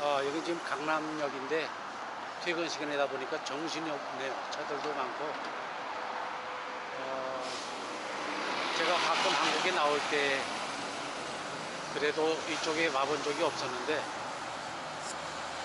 어, 여기 지금 강남역인데 퇴근 시간이다 보니까 정신이 없네요. 차들도 많고. 어, 제가 가끔 한국에 나올 때 그래도 이쪽에 와본 적이 없었는데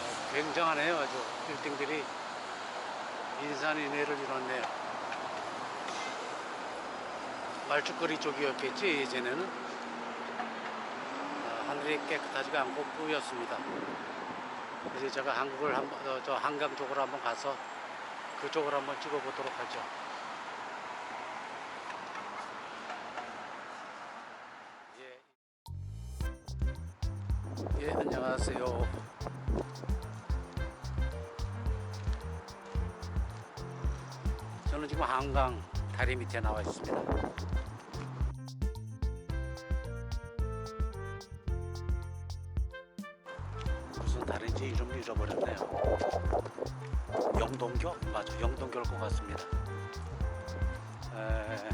어, 굉장하네요. 아주 빌딩들이 인산인해를 이뤘네요. 말죽거리 쪽이었겠지 예전에는 어, 하늘이 깨끗하지가 않고 뿌였습니다. 이제 제가 한국을 한번 어, 저 한강 쪽으로 한번 가서 그쪽으로 한번 찍어보도록 하죠. 예, 예 안녕하세요. 저는 지금 한강 다리 밑에 나와 있습니다. 다른지 이름을 잃어버렸네요. 영동교? 맞아, 영동교일 것 같습니다. 에,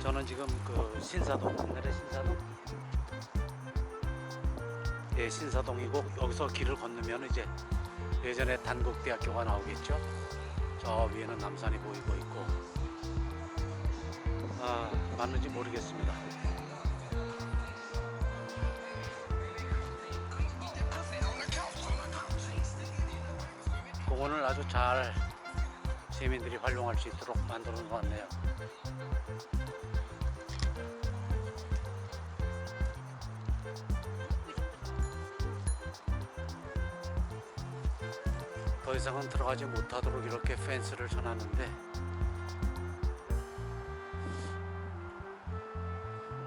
저는 지금 그 신사동, 옛날에 신사동? 예, 신사동이고 여기서 길을 건너면 이제 예전에 단국대학교가 나오겠죠. 저 위에는 남산이 보이고 있고 아 맞는지 모르겠습니다. 공원을 아주 잘 시민들이 활용할 수 있도록 놓은 것 같네요. 더 이상은 들어가지 못하도록 이렇게 펜스를 쳐놨는데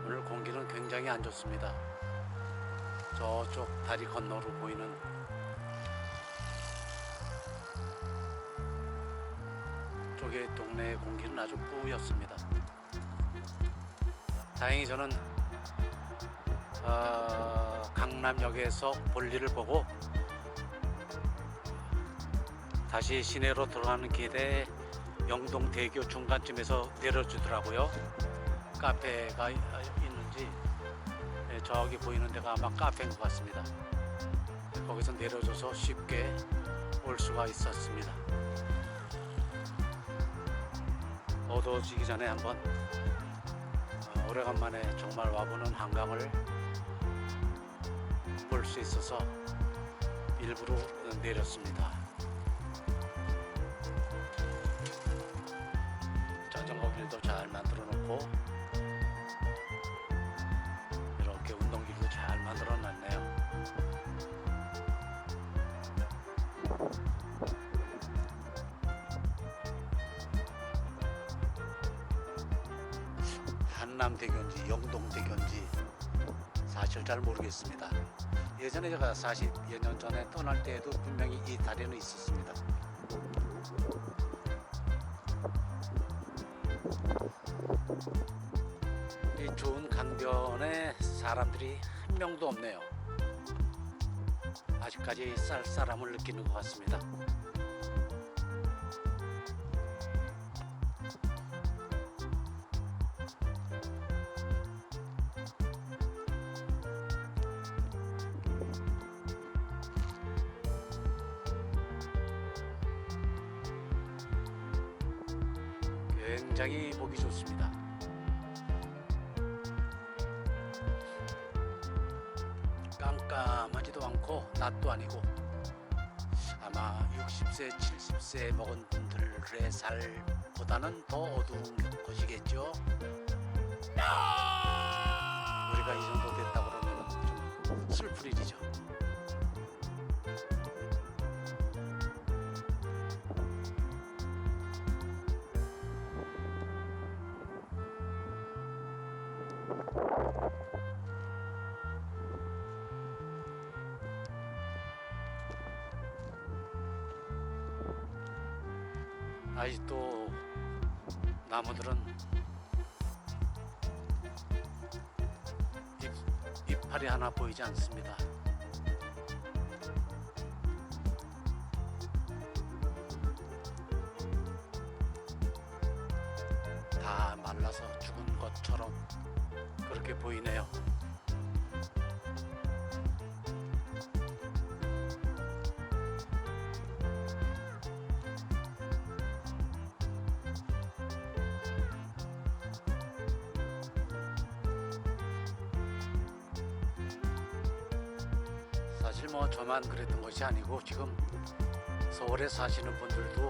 오늘 공기는 굉장히 안 좋습니다. 저쪽 다리 건너로 보이는 동네의 공기는 아주 뿌였습니다. 다행히 저는 어, 강남역에서 볼일을 보고 다시 시내로 들어가는 길에 영동대교 중간쯤에서 내려주더라고요. 카페가 있는지 네, 저기 보이는 데가 아마 카페인 것 같습니다. 거기서 내려줘서 쉽게 올 수가 있었습니다. 어두워지기 전에 한번 어, 오래간만에 정말 와보는 한강을 볼 수 있어서 일부러 내렸습니다. 자전거 길도 잘 한남대교인지 영동대교인지 사실 잘 모르겠습니다. 예전에 제가 40여 년 전에 떠날 때에도 분명히 이 다리는 있었습니다. 이 좋은 강변에 사람들이 한 명도 없네요. 아직까지 쌀쌀함을 느끼는 것 같습니다. 깜깜하지도 않고 낮도 아니고 아마 60세, 70세 먹은 분들의 살보다는 더 어두운 것이겠죠. 우리가 이 정도 됐다 그러면 좀 슬플 일이죠. 아직도 나무들은 잎, 이파리 하나 보이지 않습니다. 다 말라서 죽은 것처럼 그렇게 보이네요. 사실 뭐 저만 그랬던 것이 아니고 지금 서울에 사시는 분들도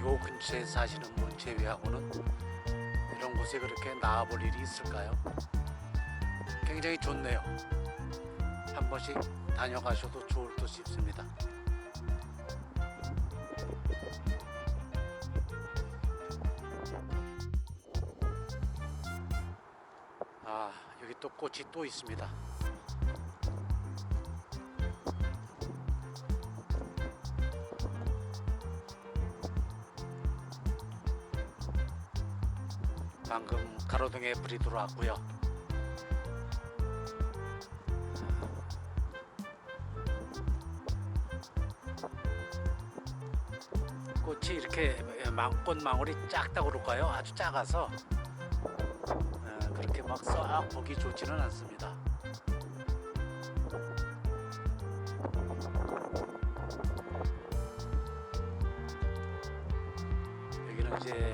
요 근처에 사시는 분 제외하고는 이런 곳에 그렇게 나와볼 일이 있을까요? 굉장히 좋네요. 한 번씩 다녀가셔도 좋을 듯 싶습니다. 아 여기 또 꽃이 또 있습니다. 방금 가로등에 불이 들어왔고요. 꽃이 이렇게 망- 꽃망울이 작다고 그럴까요? 아주 작아서 어, 그렇게 막 썩 보기 좋지는 않습니다. 여기는 이제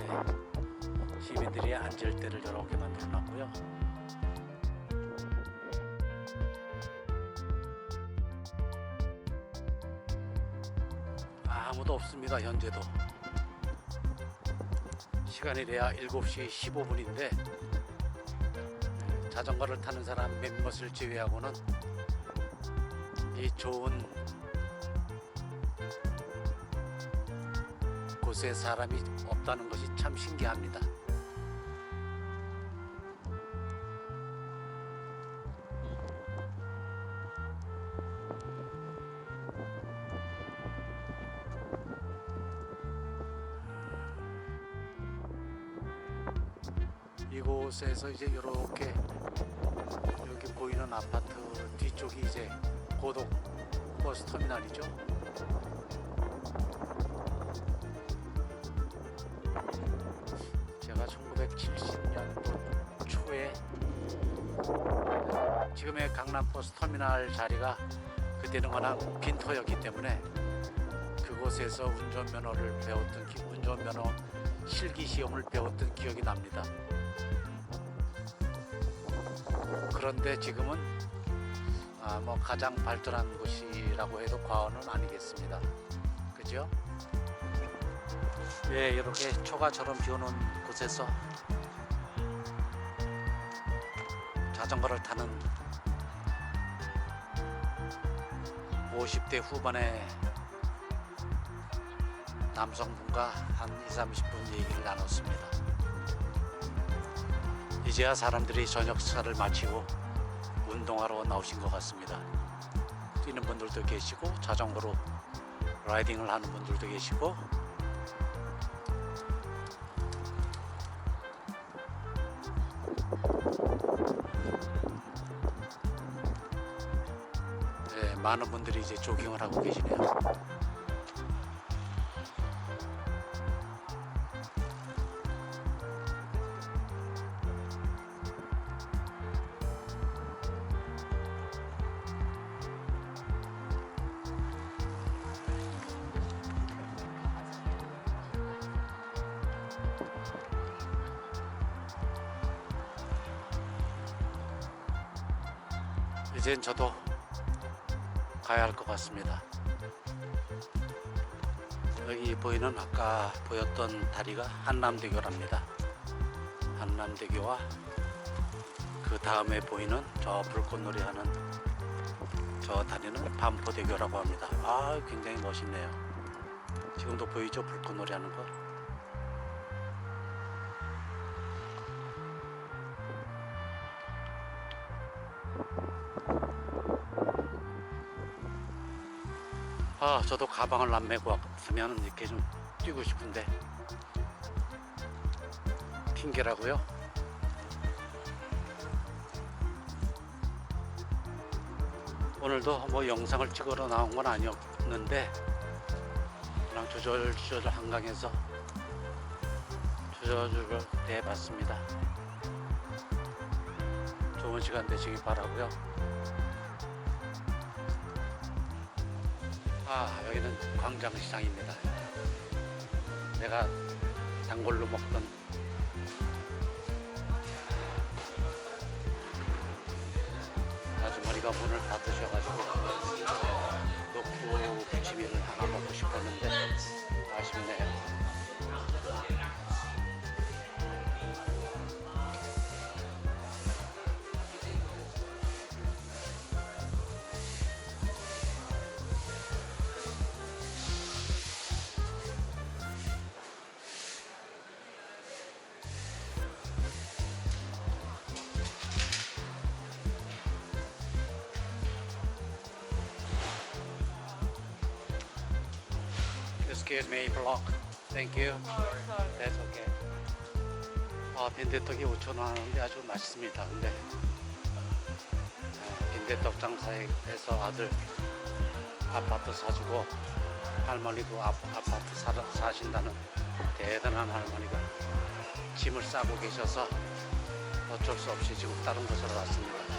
시민들이 앉을 때를 이렇게 만들어 놨고요. 아무도 없습니다. 현재도. 시간이래야 7시 15분인데 자전거를 타는 사람 몇몇을 제외하고는 이 좋은 곳에 사람이 없다는 것이 참 신기합니다. 이곳에서 이제 이렇게 여기 보이는 아파트 뒤쪽이 이제 고속 버스 터미널이죠. 제가 1970년도 초에 지금의 강남 버스 터미널 자리가 그때는 워낙 빈터였기 때문에 그곳에서 운전면허를 배웠던 기- 운전면허 실기 시험을 배웠던 기억이 납니다. 그런데 지금은 아, 뭐 가장 발전한 곳이라고 해도 과언은 아니겠습니다. 그죠? 예, 이렇게 초가처럼 비오는 곳에서 자전거를 타는 50대 후반의 남성분과 한 2, 30분 얘기를 나눴습니다. 이제야 사람들이 저녁 식사를 마치고 운동하러 나오신 것 같습니다. 뛰는 분들도 계시고 자전거로 라이딩을 하는 분들도 계시고 네, 많은 분들이 이제 조깅을 하고 계시네요. 이젠 저도 가야 할 것 같습니다. 여기 보이는 아까 보였던 다리가 한남대교랍니다. 한남대교와 그 다음에 보이는 저 불꽃놀이 하는 저 다리는 반포대교라고 합니다. 아, 굉장히 멋있네요. 지금도 보이죠? 불꽃놀이 하는 거. 아, 저도 가방을 안 메고 왔으면 이렇게 좀 뛰고 싶은데 핑계라고요? 오늘도 뭐 영상을 찍으러 나온 건 아니었는데 그냥 조절조절 한강에서 조절조절 대봤습니다. 좋은 시간 되시기 바라고요. 아 여기는 광장시장입니다. 내가 단골로 먹던 아주머니가 문을 닫으셔가지고 Excuse me, block. Thank you. That's okay. 아, 빈대떡이 5천 원 하는데 아주 맛있습니다. 근데 아, 빈대떡 장사에서 아들 아파트 사주고 할머니도 아, 아파트 사, 사신다는 대단한 할머니가 짐을 싸고 계셔서 어쩔 수 없이 지금 다른 곳으로 왔습니다. 다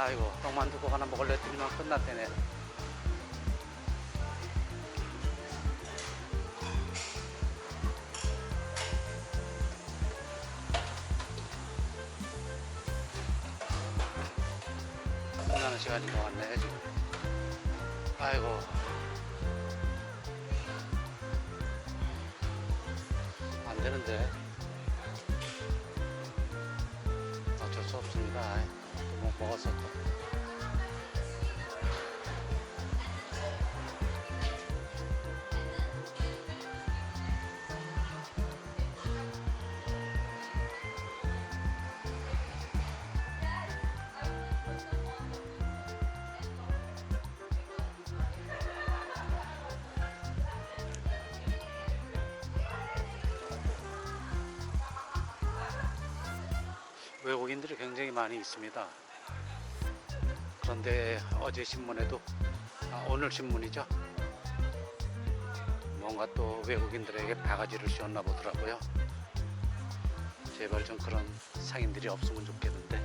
아이고 떡만두국 하나 먹을래? 했더니만 끝났대네. 끝나는 시간인 것 같네 지금. 아이고. 안 되는데 또. 외국인들이 굉장히 많이 있습니다. 그런데 어제 신문에도 아, 오늘 신문이죠. 뭔가 또 외국인들에게 바가지를 씌웠나 보더라고요. 제발 좀 그런 상인들이 없으면 좋겠는데.